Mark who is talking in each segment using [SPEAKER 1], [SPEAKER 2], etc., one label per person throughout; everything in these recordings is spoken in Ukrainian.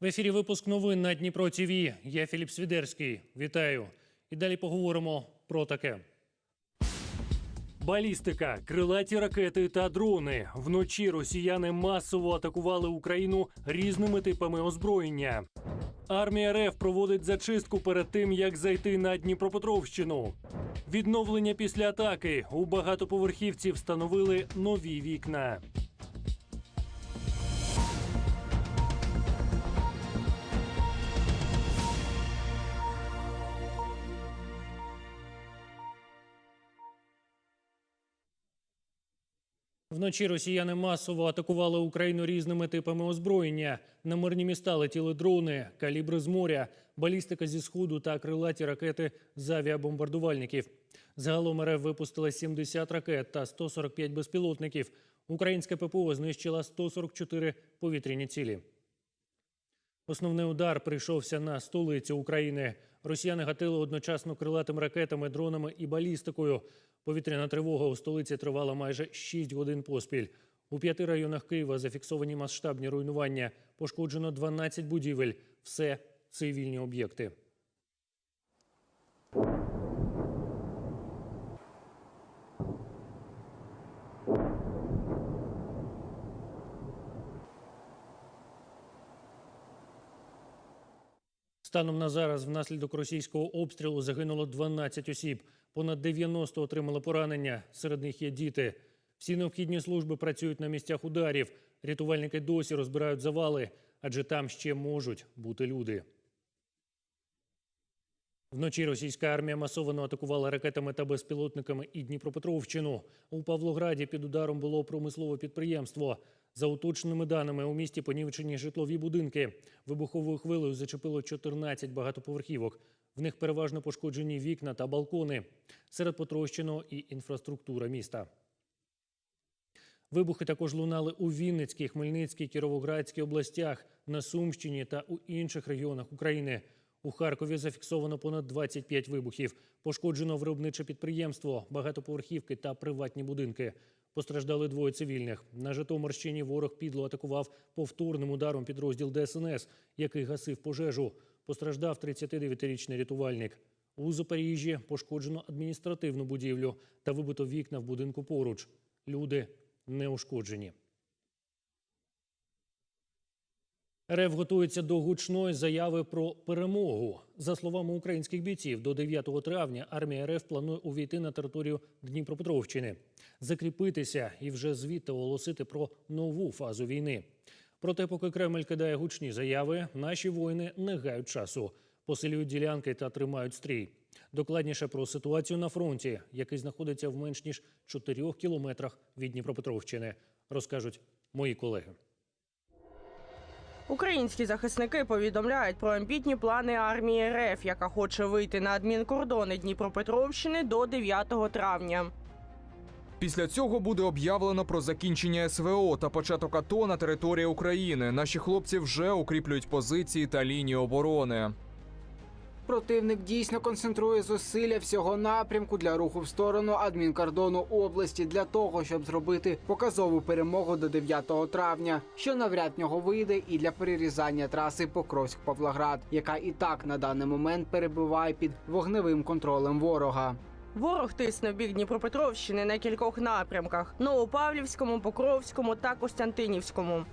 [SPEAKER 1] В ефірі випуск новин на Дніпро ТВ. Я Філіп Свідерський. Вітаю. І далі поговоримо про таке. Балістика, крилаті ракети та дрони. Вночі росіяни масово атакували Україну різними типами озброєння. Армія РФ проводить зачистку перед тим, як зайти на Дніпропетровщину. Відновлення після атаки у багатоповерхівці встановили нові вікна. Вночі росіяни масово атакували Україну різними типами озброєння. На мирні міста летіли дрони, калібри з моря, балістика зі сходу та крилаті ракети з авіабомбардувальників. Загалом РФ випустила 70 ракет та 145 безпілотників. Українське ППО знищила 144 повітряні цілі. Основний удар прийшовся на столицю України. Росіяни гатили одночасно крилатими ракетами, дронами і балістикою. Повітряна тривога у столиці тривала майже 6 годин поспіль. У п'яти районах Києва зафіксовані масштабні руйнування. Пошкоджено 12 будівель. Все цивільні об'єкти. Станом на зараз внаслідок російського обстрілу загинуло 12 осіб. Понад 90 отримали поранення. Серед них є діти. Всі необхідні служби працюють на місцях ударів. Рятувальники досі розбирають завали, адже там ще можуть бути люди. Вночі російська армія масово атакувала ракетами та безпілотниками і Дніпропетровщину. У Павлограді під ударом було промислове підприємство. За уточненими даними, у місті понівечені житлові будинки. Вибуховою хвилею зачепило 14 багатоповерхівок. В них переважно пошкоджені вікна та балкони. Серед потрощено і інфраструктура міста. Вибухи також лунали у Вінницькій, Хмельницькій, Кіровоградській областях, на Сумщині та у інших регіонах України. У Харкові зафіксовано понад 25 вибухів. Пошкоджено виробниче підприємство, багатоповерхівки та приватні будинки. Постраждали двоє цивільних. На Житомирщині ворог підло атакував повторним ударом підрозділ ДСНС, який гасив пожежу. Постраждав 39-річний рятувальник. У Запоріжжі пошкоджено адміністративну будівлю та вибито вікна в будинку поруч. Люди не ушкоджені. РФ готується до гучної заяви про перемогу. За словами українських бійців, до 9 травня армія РФ планує увійти на територію Дніпропетровщини, закріпитися і вже звідти оголосити про нову фазу війни. Проте, поки Кремль кидає гучні заяви, наші воїни не гають часу, посилюють ділянки та тримають стрій. Докладніше про ситуацію на фронті, який знаходиться в менш ніж 4 кілометрах від Дніпропетровщини, розкажуть мої колеги.
[SPEAKER 2] Українські захисники повідомляють про амбітні плани армії РФ, яка хоче вийти на адмінкордони Дніпропетровщини до 9 травня.
[SPEAKER 3] Після цього буде об'явлено про закінчення СВО та початок АТО на території України. Наші хлопці вже укріплюють позиції та лінії оборони.
[SPEAKER 4] Противник дійсно концентрує зусилля всього напрямку для руху в сторону адмінкордону області для того, щоб зробити показову перемогу до 9 травня, що навряд нього вийде і для перерізання траси Покровськ-Павлоград, яка і так на даний момент перебуває під вогневим контролем ворога.
[SPEAKER 2] Ворог тисне в бік Дніпропетровщини на кількох напрямках: Новопавлівському, Покровському та Костянтинівському.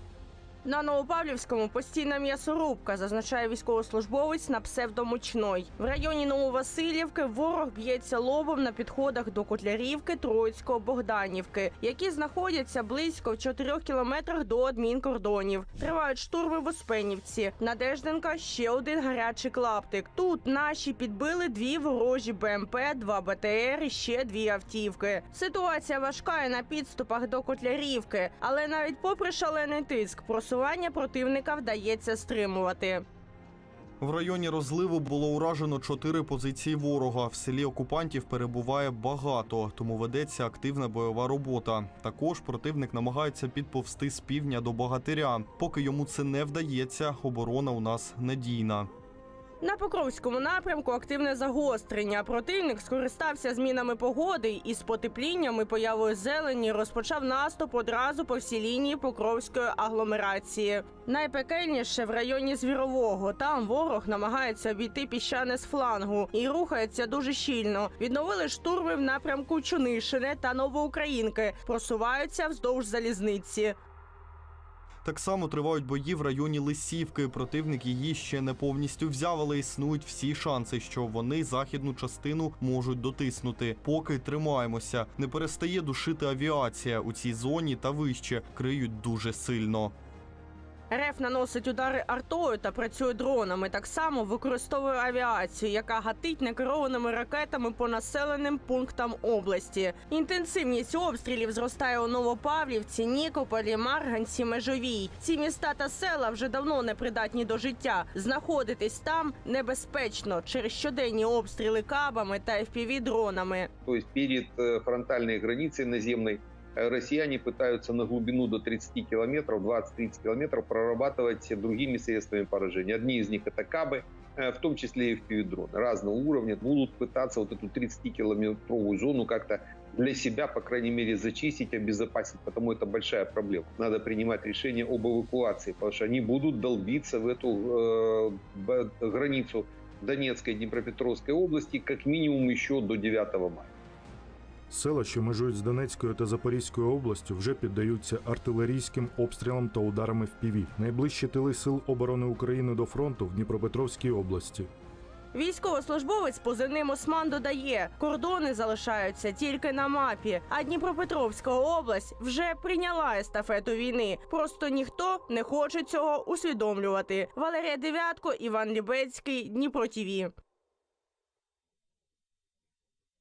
[SPEAKER 2] На Новопавлівському постійна м'ясорубка, зазначає військовослужбовець на псевдомучной. В районі Нововасилівки ворог б'ється лобом на підходах до Котлярівки, Троїцького, Богданівки, які знаходяться близько в 4 кілометрах до адмінкордонів. Тривають штурми в Оспенівці. Надежденка ще один гарячий клаптик. Тут наші підбили дві ворожі БМП, два БТР і ще дві автівки. Ситуація важка і на підступах до Котлярівки, але навіть попри шалений тиск, просування противника вдається стримувати.
[SPEAKER 5] В районі розливу було уражено чотири позиції ворога. В селі окупантів перебуває багато, тому ведеться активна бойова робота. Також противник намагається підповзти з півдня до богатиря. Поки йому це не вдається, оборона у нас надійна.
[SPEAKER 2] На Покровському напрямку активне загострення. Противник скористався змінами погоди і з потеплінням і появою зелені розпочав наступ одразу по всій лінії Покровської агломерації. Найпекельніше в районі Звірового. Там ворог намагається обійти піщане з флангу і рухається дуже щільно. Відновили штурми в напрямку Чунишине та Новоукраїнки. Просуваються вздовж залізниці.
[SPEAKER 5] Так само тривають бої в районі Лисівки. Противник її ще не повністю взяв, але існують всі шанси, що вони західну частину можуть дотиснути. Поки тримаємося. Не перестає душити авіація у цій зоні та вище криють дуже сильно.
[SPEAKER 2] РФ наносить удари артою та працює дронами. Так само використовує авіацію, яка гатить некерованими ракетами по населеним пунктам області. Інтенсивність обстрілів зростає у Новопавлівці, Нікополі, Марганці, Межовій. Ці міста та села вже давно не придатні до життя. Знаходитись там небезпечно через щоденні обстріли кабами та fpv дронами.
[SPEAKER 6] То есть перед фронтальной границей наземной э, россияне пытаются на глубину до 30 километров, 20-30 километров прорабатывать другими средствами поражения. Одни из них это кабы, э, в том числе и в разного уровня, будут пытаться вот эту 30-километровую зону как-то для себя, по крайней мере, зачистить, обезопасить, потому это большая проблема. Надо принимать решение об эвакуации, потому что они будут долбиться в эту э, границу Донецкой и Днепропетровской области как минимум еще до 9 мая.
[SPEAKER 7] Села, що межують з Донецькою та Запорізькою областю, вже піддаються артилерійським обстрілам та ударами в піві. Найближчі тили сил оборони України до фронту в Дніпропетровській області.
[SPEAKER 2] Військовослужбовець позивним Осман додає, кордони залишаються тільки на мапі. А Дніпропетровська область вже прийняла естафету війни. Просто ніхто не хоче цього усвідомлювати. Валерія Девятко, Іван Лібецький, Дніпро ТІВІ.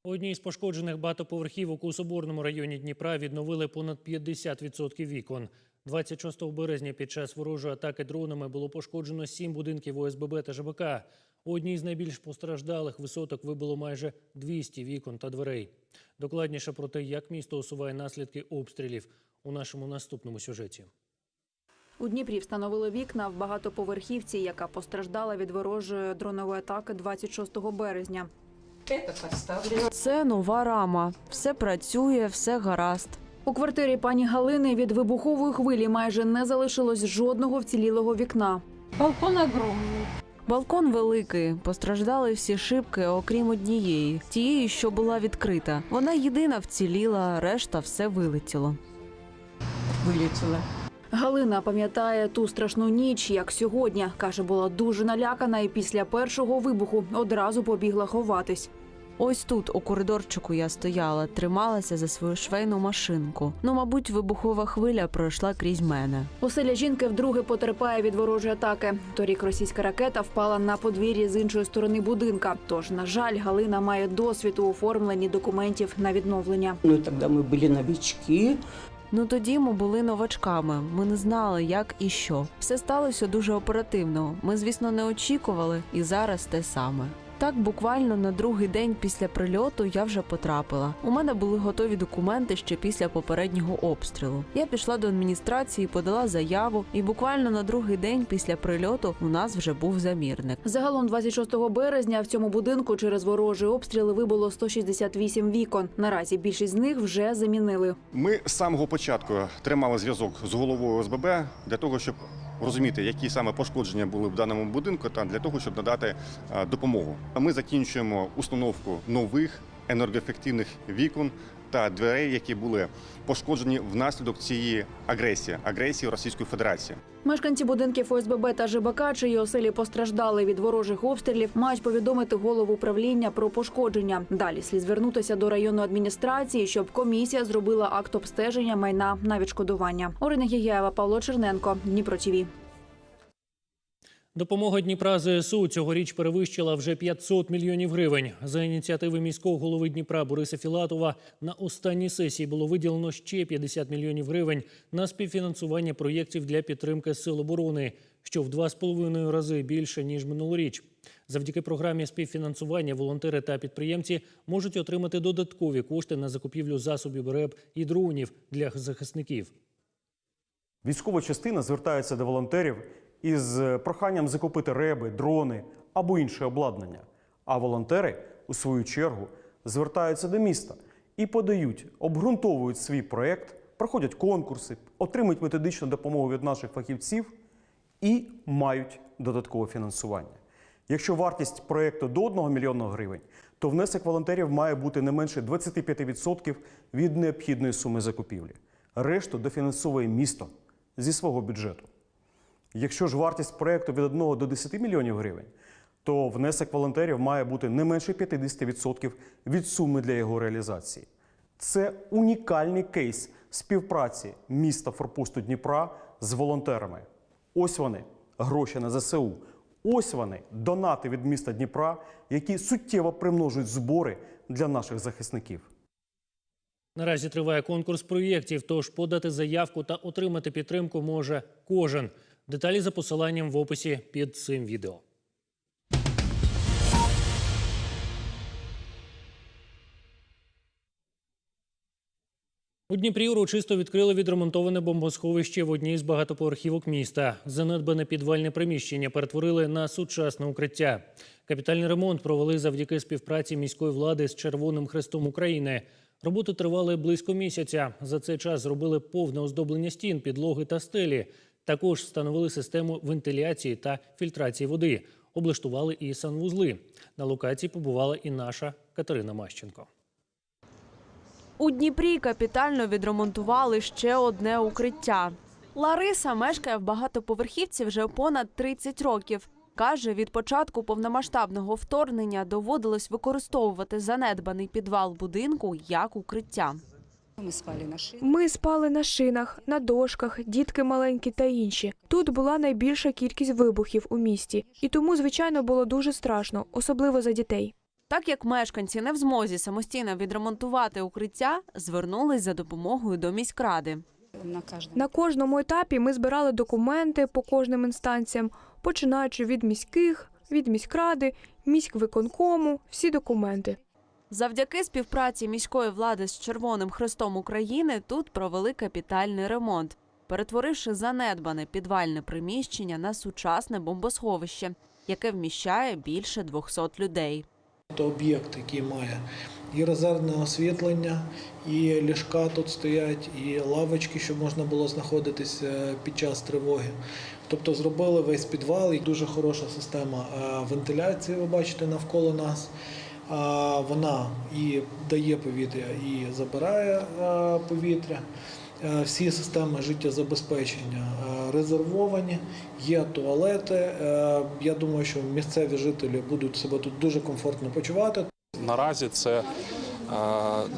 [SPEAKER 1] Одній з пошкоджених багатоповерхівок у Соборному районі Дніпра відновили понад 50% вікон. 26 березня під час ворожої атаки дронами було пошкоджено сім будинків ОСББ та ЖБК. У одній з найбільш постраждалих висоток вибило майже 200 вікон та дверей. Докладніше про те, як місто усуває наслідки обстрілів у нашому наступному сюжеті.
[SPEAKER 8] У Дніпрі встановили вікна в багатоповерхівці, яка постраждала від ворожої дронової атаки 26 березня.
[SPEAKER 9] Це нова рама. Все працює, все гаразд.
[SPEAKER 8] У квартирі пані Галини від вибухової хвилі майже не залишилось жодного вцілілого вікна.
[SPEAKER 9] Балкон великий. Постраждали всі шибки, окрім однієї, тієї, що була відкрита. Вона єдина вціліла, решта все вилетіло.
[SPEAKER 8] Галина пам'ятає ту страшну ніч, як сьогодні. каже, була дуже налякана і після першого вибуху одразу побігла ховатись.
[SPEAKER 9] Ось тут, у коридорчику, я стояла, трималася за свою швейну машинку. Ну, мабуть, вибухова хвиля пройшла крізь мене.
[SPEAKER 8] Оселя жінки вдруге потерпає від ворожої атаки. Торік російська ракета впала на подвір'ї з іншої сторони будинка. Тож, на жаль, Галина має досвід у оформленні документів на відновлення.
[SPEAKER 10] Ну, тогда мы были новички.
[SPEAKER 9] Ну тоді ми були новачками. Ми не знали, як і що. Все сталося дуже оперативно. Ми, звісно, не очікували, і зараз те саме. Так, буквально на другий день після прильоту я вже потрапила. У мене були готові документи ще після попереднього обстрілу. Я пішла до адміністрації, подала заяву, і буквально на другий день після прильоту у нас вже був замірник.
[SPEAKER 8] Загалом 26 березня в цьому будинку через ворожі обстріли вибуло 168 вікон. Наразі більшість з них вже замінили.
[SPEAKER 11] Ми з самого початку тримали зв'язок з головою ОСББ для того, щоб розуміти, які саме пошкодження були в даному будинку, та для того, щоб надати е, допомогу. Ми закінчуємо установку нових енергоефективних вікон та дверей, які були пошкоджені внаслідок цієї агресії агресії Російської Федерації.
[SPEAKER 8] Мешканці будинків ОСББ та ЖБК, чиї оселі постраждали від ворожих обстрілів, мають повідомити голову управління про пошкодження. Далі слід звернутися до районної адміністрації, щоб комісія зробила акт обстеження майна на відшкодування. Орина Гігяєва, Павло Черненко, Дніпро ТІВІ.
[SPEAKER 1] Допомога Дніпра ЗСУ цьогоріч перевищила вже 500 мільйонів гривень. За ініціативи міського голови Дніпра Бориса Філатова на останній сесії було виділено ще 50 мільйонів гривень на співфінансування проєктів для підтримки сил оборони, що в два з половиною рази більше ніж минулоріч. Завдяки програмі співфінансування волонтери та підприємці можуть отримати додаткові кошти на закупівлю засобів РЕБ і дронів для захисників.
[SPEAKER 12] Військова частина звертається до волонтерів із проханням закупити реби, дрони або інше обладнання. А волонтери, у свою чергу, звертаються до міста і подають, обґрунтовують свій проект, проходять конкурси, отримують методичну допомогу від наших фахівців і мають додаткове фінансування. Якщо вартість проєкту до 1 мільйона гривень, то внесок волонтерів має бути не менше 25% від необхідної суми закупівлі. Решту дофінансовує місто зі свого бюджету. Якщо ж вартість проєкту від 1 до 10 мільйонів гривень, то внесок волонтерів має бути не менше 50% від суми для його реалізації. Це унікальний кейс співпраці міста Форпосту Дніпра з волонтерами. Ось вони, гроші на ЗСУ. Ось вони, донати від міста Дніпра, які суттєво примножують збори для наших захисників.
[SPEAKER 1] Наразі триває конкурс проєктів, тож подати заявку та отримати підтримку може кожен. Деталі за посиланням в описі під цим відео. У Дніпрі урочисто відкрили відремонтоване бомбосховище в одній з багатоповерхівок міста. Занедбане підвальне приміщення перетворили на сучасне укриття. Капітальний ремонт провели завдяки співпраці міської влади з Червоним Хрестом України. Роботи тривали близько місяця. За цей час зробили повне оздоблення стін, підлоги та стелі. Також встановили систему вентиляції та фільтрації води. Облаштували і санвузли. На локації побувала і наша Катерина Мащенко.
[SPEAKER 9] У Дніпрі капітально відремонтували ще одне укриття. Лариса мешкає в багатоповерхівці вже понад 30 років. Каже, від початку повномасштабного вторгнення доводилось використовувати занедбаний підвал будинку як укриття.
[SPEAKER 13] Ми спали на шинах.
[SPEAKER 14] Ми спали на шинах, на дошках, дітки маленькі та інші. Тут була найбільша кількість вибухів у місті, і тому, звичайно, було дуже страшно, особливо за дітей.
[SPEAKER 9] Так як мешканці не в змозі самостійно відремонтувати укриття, звернулись за допомогою до міськради.
[SPEAKER 13] На кожному.
[SPEAKER 14] На кожному етапі ми збирали документи по кожним інстанціям, починаючи від міських, від міськради, міськвиконкому, всі документи.
[SPEAKER 9] Завдяки співпраці міської влади з Червоним Хрестом України тут провели капітальний ремонт, перетворивши занедбане підвальне приміщення на сучасне бомбосховище, яке вміщає більше 200 людей.
[SPEAKER 15] Це об'єкт, який має і резервне освітлення, і ліжка тут стоять, і лавочки, щоб можна було знаходитися під час тривоги. Тобто зробили весь підвал, і дуже хороша система е, вентиляції, ви бачите, навколо нас. Вона і дає повітря, і забирає е, повітря. Е, Всі системи життєзабезпечення е, резервовані, є туалети. Я думаю, що місцеві жителі будуть себе тут дуже комфортно почувати.
[SPEAKER 16] Наразі це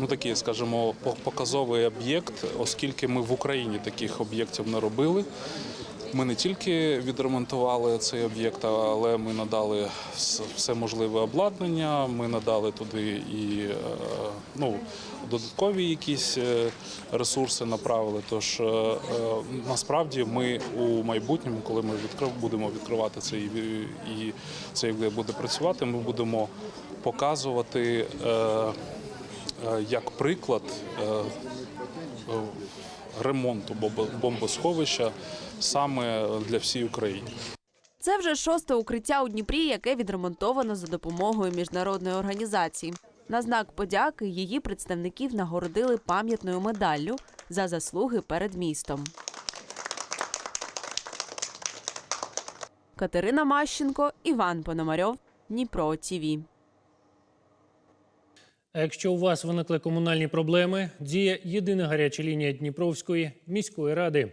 [SPEAKER 16] ну такий, скажімо, по- показовий об'єкт, оскільки ми в Україні таких об'єктів не робили. Ми не тільки відремонтували цей об'єкт, але ми надали все можливе обладнання. Ми надали туди і е, ну, додаткові якісь е, ресурси направили. Тож е, насправді ми у майбутньому, коли ми відкрив, будемо відкривати це і, і це як буде працювати, ми будемо показувати як приклад ремонту бомбо- бомбосховища саме для всієї України.
[SPEAKER 9] Це вже шосте укриття у Дніпрі, яке відремонтовано за допомогою міжнародної організації. На знак подяки її представників нагородили пам'ятною медаллю за заслуги перед містом. Катерина Мащенко, Іван Пономарьов, Дніпро ТІВІ.
[SPEAKER 1] А якщо у вас виникли комунальні проблеми, діє єдина гаряча лінія Дніпровської міської ради.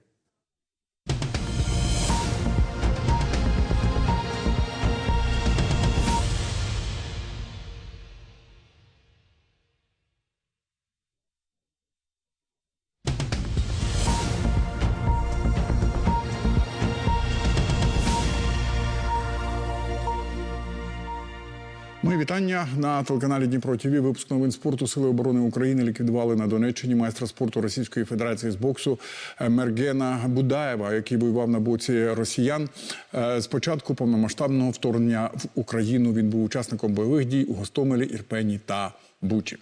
[SPEAKER 17] Вітання на телеканалі Дніпро ТВ. Випуск новин спорту Сили оборони України ліквідували на Донеччині майстра спорту Російської Федерації з боксу е, Мергена Будаєва, який воював на боці росіян. спочатку початку повномасштабного вторгнення в Україну він був учасником бойових дій у Гостомелі, Ірпені та Бучі.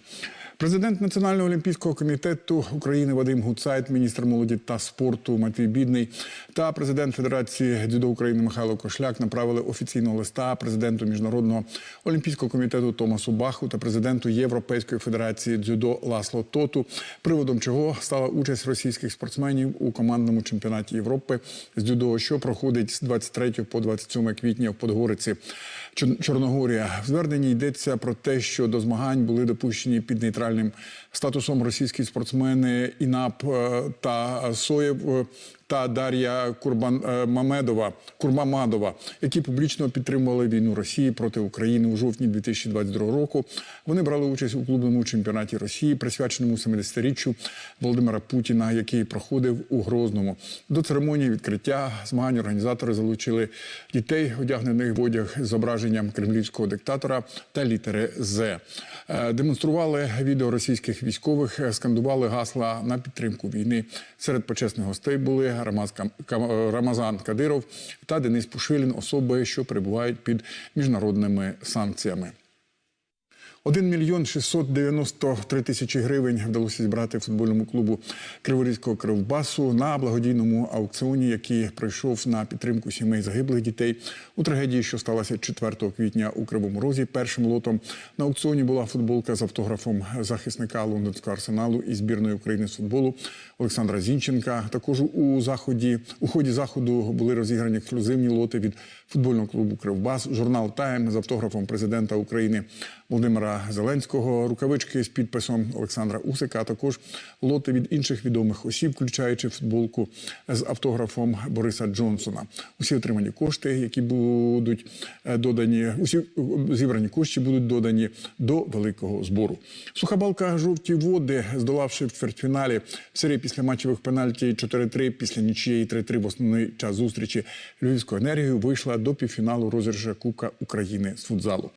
[SPEAKER 17] Президент Національного олімпійського комітету України Вадим Гуцайт, міністр молоді та спорту Матвій Бідний та президент Федерації дзюдо України Михайло Кошляк направили офіційного листа президенту міжнародного олімпійського комітету Томасу Баху та президенту Європейської федерації дзюдо Ласло Тоту, приводом чого стала участь російських спортсменів у командному чемпіонаті Європи з дзюдо, що проходить з 23 по 27 квітня в Подгориці. Чор- Чорногорія. В зверненні йдеться про те, що до змагань були допущені під нейтральним статусом російські спортсмени Інап е, та Соєв е, та Дар'я Курбан е, Курмамадова, які публічно підтримували війну Росії проти України у жовтні 2022 року. Вони брали участь у клубному чемпіонаті Росії, присвяченому 70-річчю Володимира Путіна, який проходив у Грозному. До церемонії відкриття змагань організатори залучили дітей, одягнених в одяг з зображенням кремлівського диктатора та літери З. Демонстрували відео російських військових, е, скандували гасла на підтримку війни. Серед почесних гостей були е, Рамазан Кадиров та Денис Пушилін, особи, що перебувають під міжнародними санкціями. 1 мільйон 693 тисячі гривень вдалося зібрати футбольному клубу Криворізького Кривбасу на благодійному аукціоні, який пройшов на підтримку сімей загиблих дітей у трагедії, що сталася 4 квітня у Кривому Розі. Першим лотом на аукціоні була футболка з автографом захисника лондонського арсеналу і збірної України з футболу Олександра Зінченка. Також у заході у ході заходу були розіграні ексклюзивні лоти від футбольного клубу Кривбас, журнал Тайм з автографом президента України Володимира Зеленського, рукавички з підписом Олександра Усика, а також лоти від інших відомих осіб, включаючи футболку з автографом Бориса Джонсона. Усі отримані кошти, які будуть е, додані, усі е, зібрані кошти будуть додані до великого збору. Суха балка жовті води, здолавши в чвертьфіналі серії після матчевих пенальті 4-3 після нічієї 3-3 в основний час зустрічі Львівську енергію вийшла до півфіналу розіграша Кубка України з футзалу.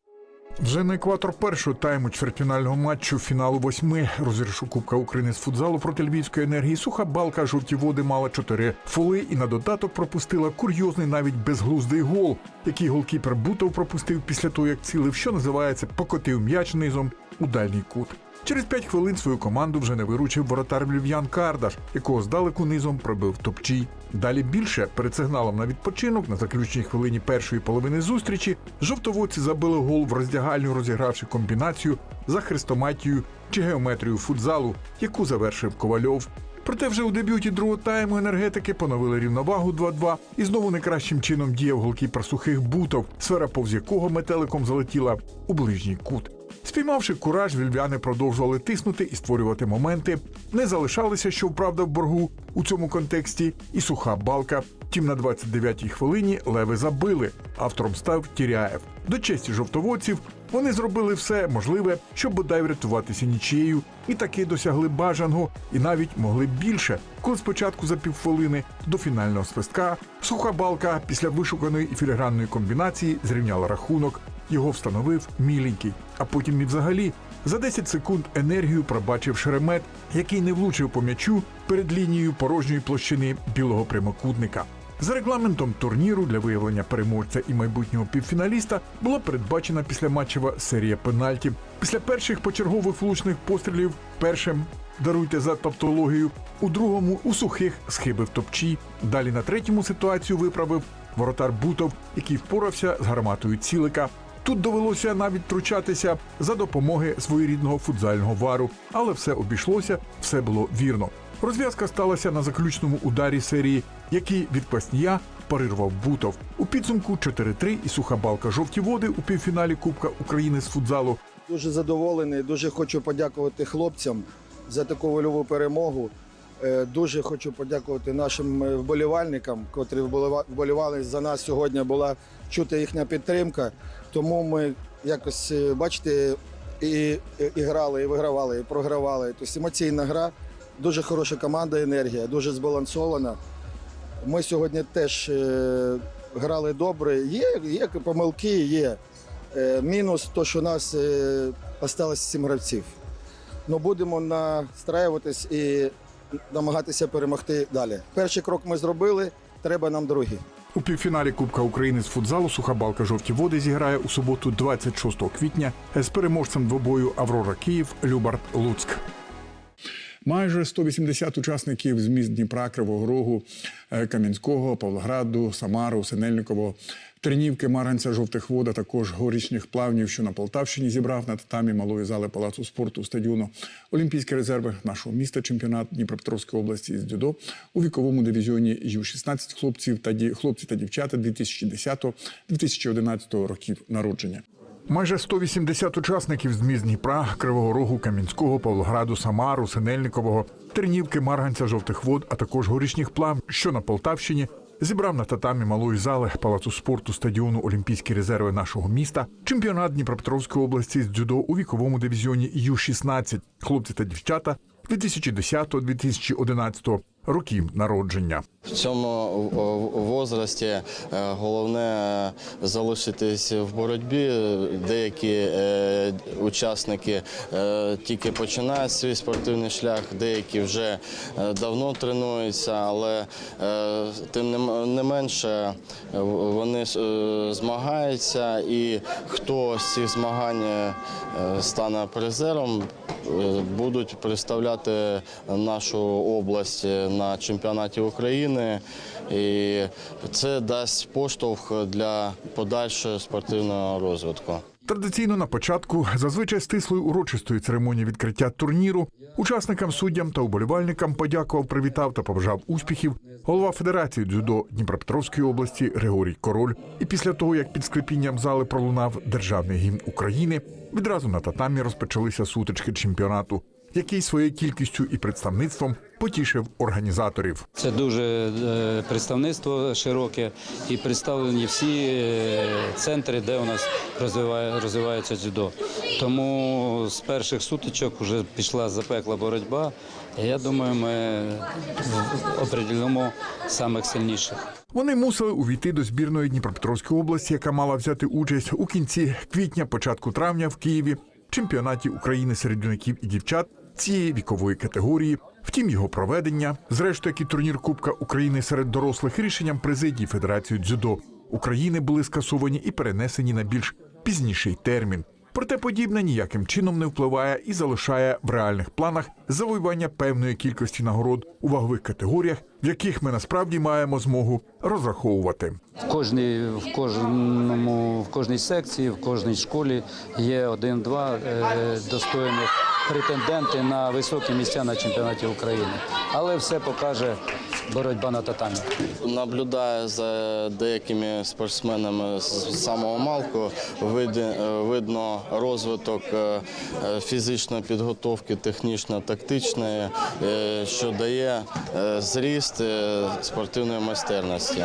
[SPEAKER 17] Вже на екватор першого тайму чвертьфінального матчу фіналу восьми розіршу Кубка України з футзалу проти Львівської енергії суха балка жовті води мала чотири фоли і на додаток пропустила курйозний навіть безглуздий гол, який голкіпер Бутов пропустив після того, як цілив, що називається покотив м'яч низом у дальній кут. Через п'ять хвилин свою команду вже не виручив воротар львів'ян Кардаш, якого здалеку низом пробив топчій. Далі більше перед сигналом на відпочинок на заключній хвилині першої половини зустрічі жовтоводці забили гол в роздягальню, розігравши комбінацію за хрестоматію чи геометрію футзалу, яку завершив Ковальов. Проте вже у дебюті другого тайму енергетики поновили рівновагу 2-2 і знову найкращим чином діяв голкіпер сухих бутов, сфера повз якого метеликом залетіла у ближній кут. Спіймавши кураж, вільвяни продовжували тиснути і створювати моменти. Не залишалися, що вправда в боргу у цьому контексті, і суха балка. Втім, на 29-й хвилині леви забили. Автором став Тіряєв. До честі жовтоводців вони зробили все можливе, щоб бодай врятуватися нічією, і таки досягли бажаного, і навіть могли більше, коли спочатку за півхвилини до фінального свистка суха балка після вишуканої і філігранної комбінації зрівняла рахунок. Його встановив міленький, а потім і взагалі за 10 секунд енергію пробачив шеремет, який не влучив по м'ячу перед лінією порожньої площини білого прямокутника. За регламентом турніру для виявлення переможця і майбутнього півфіналіста була передбачена післяматчева серія пенальтів. Після перших почергових влучних пострілів першим даруйте за тавтологію, у другому у сухих схибив топчі. Далі на третьому ситуацію виправив воротар Бутов, який впорався з гарматою цілика. Тут довелося навіть втручатися за допомоги своєрідного футзального вару, але все обійшлося, все було вірно. Розв'язка сталася на заключному ударі серії, який від Паснія парирував Бутов. У підсумку 4-3 і суха балка жовті води у півфіналі Кубка України з футзалу
[SPEAKER 18] Дуже задоволений, дуже хочу подякувати хлопцям за таку вольову перемогу. Е, Дуже хочу подякувати нашим е, вболівальникам, котрі вболіва- вболівали за нас сьогодні. Була чути їхня підтримка. Тому ми якось, е, бачите, і, і, грали, і вигравали, і програвали. Тобто емоційна гра, дуже хороша команда, енергія, дуже збалансована. Ми сьогодні теж е, грали добре. Є, є помилки, є. Е, Мінус то, що у нас осталось сім гравців. Ну будемо настраюватись і намагатися перемогти далі. Перший крок ми зробили, треба нам другий.
[SPEAKER 17] У півфіналі Кубка України з футзалу суха балка жовті води зіграє у суботу, 26 квітня, з переможцем двобою Аврора Київ Любард Луцьк. Майже 180 учасників з міст Дніпра, Кривого Рогу, е, Кам'янського, Павлограду, Самару, Синельниково, Тернівки, Марганця, Жовтих Вод, а також горічних плавнів, що на Полтавщині зібрав на татамі малої зали Палацу спорту стадіону Олімпійські резерви нашого міста, чемпіонат Дніпропетровської області з дзюдо у віковому дивізіоні Ю-16 хлопців та ді- хлопці та дівчата 2010-2011 років народження. Майже 180 учасників з міст Дніпра, Кривого Рогу, Кам'янського, Павлограду, Самару, Синельникового, Тернівки, Марганця, Жовтих Вод, а також горішніх плав, що на Полтавщині, зібрав на татамі малої зали Палацу спорту стадіону Олімпійські резерви нашого міста, чемпіонат Дніпропетровської області з дзюдо у віковому дивізіоні Ю-16, хлопці та дівчата 2010-2011 років народження.
[SPEAKER 19] В цьому возрасті е, головне залишитись в боротьбі. Деякі е, учасники е, тільки починають свій спортивний шлях, деякі вже е, давно тренуються, але е, тим не, менше е, вони е, змагаються, і хто з цих змагань е, стане призером, е, будуть представляти нашу область на чемпіонаті України. І це дасть поштовх для подальшого спортивного розвитку.
[SPEAKER 17] Традиційно на початку зазвичай стислої урочистої церемонії відкриття турніру учасникам, суддям та уболівальникам подякував, привітав та побажав успіхів голова Федерації дзюдо Дніпропетровської області Григорій Король. І після того, як під склепінням зали пролунав державний гімн України, відразу на татамі розпочалися сутички чемпіонату, який своєю кількістю і представництвом потішив організаторів.
[SPEAKER 20] Це дуже е, представництво широке і представлені всі е, центри, де у нас розвиває, розвивається дзюдо. Тому з перших сутичок вже пішла запекла боротьба. І я думаю, ми определимо самих сильніших.
[SPEAKER 17] Вони мусили увійти до збірної Дніпропетровської області, яка мала взяти участь у кінці квітня, початку травня в Києві чемпіонаті України серед юнаків і дівчат цієї вікової категорії. Втім, його проведення, зрештою, як і турнір Кубка України серед дорослих рішенням президії Федерації дзюдо України були скасовані і перенесені на більш пізніший термін. Проте подібне ніяким чином не впливає і залишає в реальних планах завоювання певної кількості нагород у вагових категоріях, в яких ми насправді маємо змогу розраховувати.
[SPEAKER 20] В кожній, в кожному, в кожній секції, в кожній школі є один-два е, достойних претенденти на високі місця на чемпіонаті України. Але все покаже боротьба на татамі.
[SPEAKER 19] Наблюдаю за деякими спортсменами з самого малку. Е, Видно розвиток е, фізичної підготовки, технічно-тактичної, що дає зріст е, спортивної майстерності.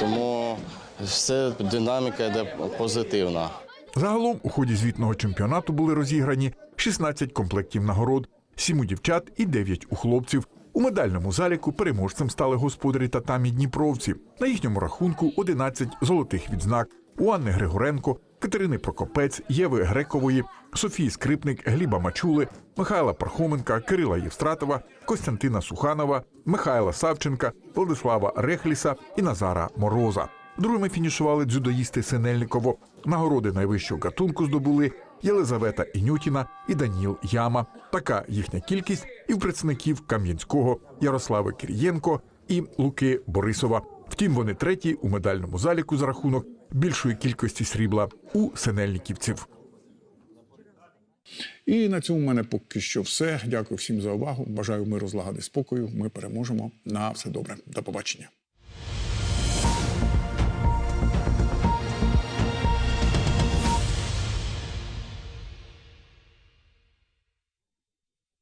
[SPEAKER 19] Тому все динаміка йде позитивна.
[SPEAKER 17] Загалом у ході звітного чемпіонату були розіграні 16 комплектів нагород, 7 у дівчат і 9 у хлопців. У медальному заліку переможцем стали господарі татамі Дніпровці. На їхньому рахунку 11 золотих відзнак. У Анни Григоренко, Катерини Прокопець, Єви Грекової, Софії Скрипник, Гліба Мачули, Михайла Пархоменка, Кирила Євстратова, Костянтина Суханова, Михайла Савченка, Владислава Рехліса і Назара Мороза. Другими фінішували дзюдоїсти Синельниково. Нагороди найвищого гатунку здобули Єлизавета Інютіна і Даніл Яма. Така їхня кількість і в представників Кам'янського, Ярослави Кирієнко і Луки Борисова. Втім, вони треті у медальному заліку за рахунок більшої кількості срібла у синельниківців. І на цьому в мене поки що все. Дякую всім за увагу. Бажаю миру, злагоди, спокою. Ми переможемо. На все добре. До побачення.